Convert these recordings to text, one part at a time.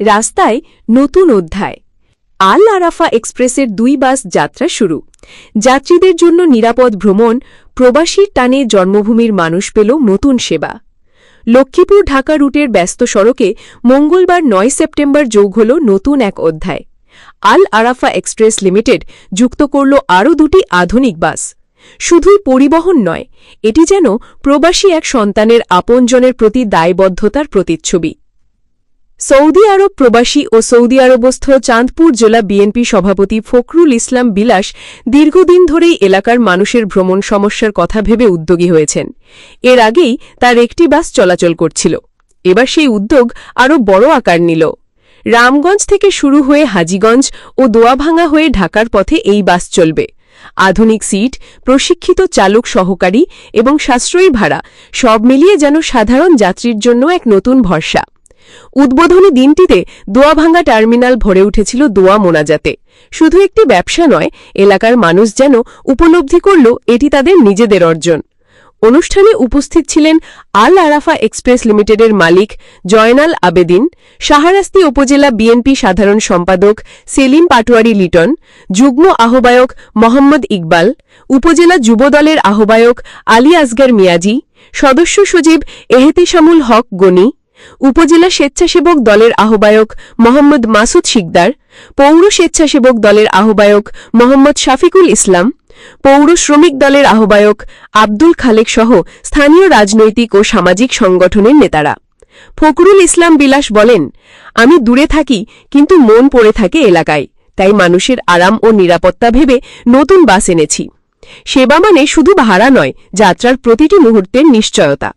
রাস্তায় নতুন অধ্যায়। আল আরাফা এক্সপ্রেসের দুই বাস যাত্রা শুরু। যাত্রীদের জন্য নিরাপদ ভ্রমণ প্রবাসীর টানে জন্মভূমির মানুষ পেল নতুন সেবা। লক্ষ্মীপুর ঢাকা রুটের ব্যস্ত সড়কে মঙ্গলবার নয় সেপ্টেম্বর যোগ হল নতুন এক অধ্যায়। আল আরাফা এক্সপ্রেস লিমিটেড যুক্ত করল আরও দুটি আধুনিক বাস। শুধুই পরিবহন নয়, এটি যেন প্রবাসী এক সন্তানের আপনজনের প্রতি দায়বদ্ধতার প্রতিচ্ছবি। সৌদি আরব প্রবাসী ও সৌদি আরবস্থ চাঁদপুর জেলা বিএনপি সভাপতি ফখরুল ইসলাম বিলাস দীর্ঘদিন ধরেই এলাকার মানুষের ভ্রমণ সমস্যার কথা ভেবে উদ্যোগী হয়েছেন। এর আগেই তার একটি বাস চলাচল করছিল। এবার সেই উদ্যোগ আরও বড় আকার নিল। রামগঞ্জ থেকে শুরু হয়ে হাজীগঞ্জ ও দোয়াভাঙা হয়ে ঢাকার পথে এই বাস চলবে। আধুনিক সিট, প্রশিক্ষিত চালক সহকারী এবং সাশ্রয়ী ভাড়া সব মিলিয়ে যেন সাধারণ যাত্রীর জন্য এক নতুন ভরসা। উদ্বোধনী দিনটিতে দোয়াভাঙ্গা টার্মিনাল ভরে উঠেছিল দোয়া মোনাজাতে। শুধু একটি ব্যবসা নয়, এলাকার মানুষ যেন উপলব্ধি করল এটি তাদের নিজেদের অর্জন। অনুষ্ঠানে উপস্থিত ছিলেন আল আরাফা এক্সপ্রেস লিমিটেডের মালিক জয়নাল আবেদিন, শাহরাস্তি উপজেলা বিএনপি সাধারণ সম্পাদক সেলিম পাটোয়ারি লিটন, যুগ্ম আহ্বায়ক মোহাম্মদ ইকবাল, উপজেলা যুবদলের আহ্বায়ক আলী আসগার মিয়াজি, সদস্য সচিব এহেতেশামুল হক গনি উপজেলা স্বেচ্ছাসেবক দলের আহ্বায়ক মোহাম্মদ মাসুদ শিকদার, পৌর স্বেচ্ছাসেবক দলের আহ্বায়ক মোহাম্মদ শাফিকুল ইসলাম, পৌর শ্রমিক দলের আহ্বায়ক আব্দুল খালেক সহ স্থানীয় রাজনৈতিক ও সামাজিক সংগঠনের নেতারা। ফকরুল ইসলাম বিলাস বলেন, আমি দূরে থাকি, কিন্তু মন পড়ে থাকে এলাকায়, তাই মানুষের আরাম ও নিরাপত্তা ভেবে নতুন বাস এনেছি। সেবা মানে শুধু ভাড়া নয়, যাত্রার প্রতিটি মুহূর্তের নিশ্চয়তা।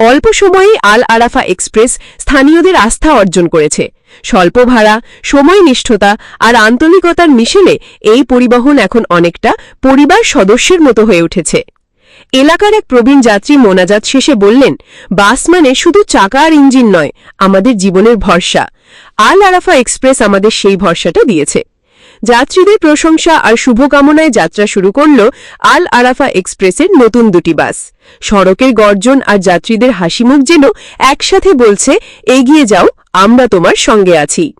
অল্প সময়েই আল আরাফা এক্সপ্রেস স্থানীয়দের আস্থা অর্জন করেছে। স্বল্প ভাড়া, সময়নিষ্ঠতা আর আন্তরিকতার মিশেলে এই পরিবহন এখন অনেকটা পরিবার সদস্যের মতো হয়ে উঠেছে। এলাকার এক প্রবীণ যাত্রী মোনাজাত শেষে বললেন, বাস মানে শুধু চাকা আর ইঞ্জিন নয়, আমাদের জীবনের ভরসা। আল আরাফা এক্সপ্রেস আমাদের সেই ভরসাটা দিয়েছে। যাত্রীদের প্রশংসা আর শুভকামনায় যাত্রা শুরু করল আল আরাফা এক্সপ্রেসের নতুন দুটি বাস। সড়কের গর্জন আর যাত্রীদের হাসিমুখ যেন একসাথে বলছে, এগিয়ে যাও, আমরা তোমার সঙ্গে আছি।